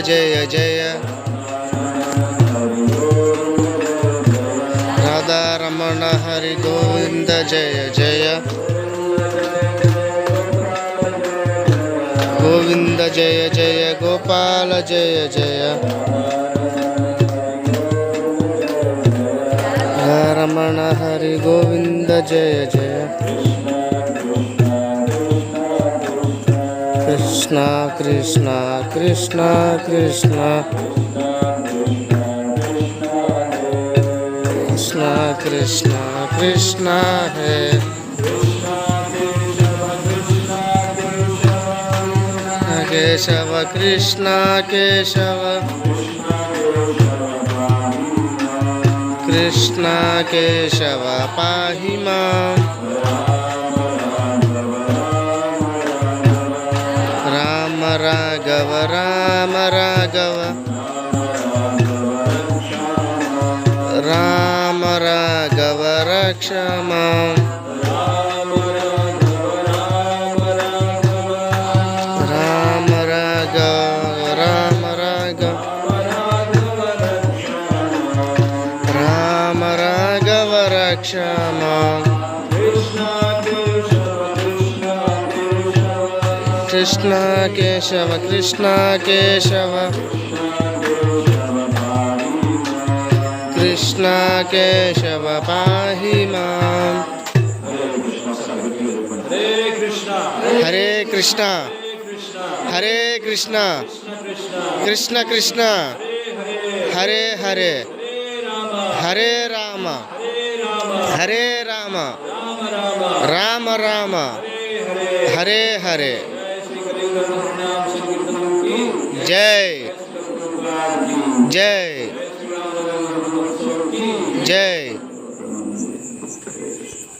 జయ జయ. రాధారమణ హరి గోవింద జయ జయ. గోవింద జయ జయ. గోపాల జయ జయ. రమణ హరి గోవింద జయ జయ. कृष्ण कृष्ण कृष्ण कृष्ण कृष्ण कृष्ण कृष्ण है केशव कृष्ण केशव कृष्ण केशव पाहि माम् ರಾಘವ ರಾಮ ರಾಘವ ರಾಮ ರಾಘವ ರಕ್ಷ ಮಾಂ ರಾಮ ರಾಘವ ರಾಮ ರಾಘವ ರಾಮ ರಾಘವ ರಕ್ಷ ಮಾಂ ಕೃಷ್ಣ कृष्ण केशव कृष्ण केशव। कृष्ण केशव पाहि माम् हरे कृष्ण। हरे कृष्ण। कृष्ण। हरे कृष्ण। कृष्ण कृष्ण। कृष्ण हरे हरे। हरे राम। हरे राम। राम राम। हरे हरे। जय। जय। जय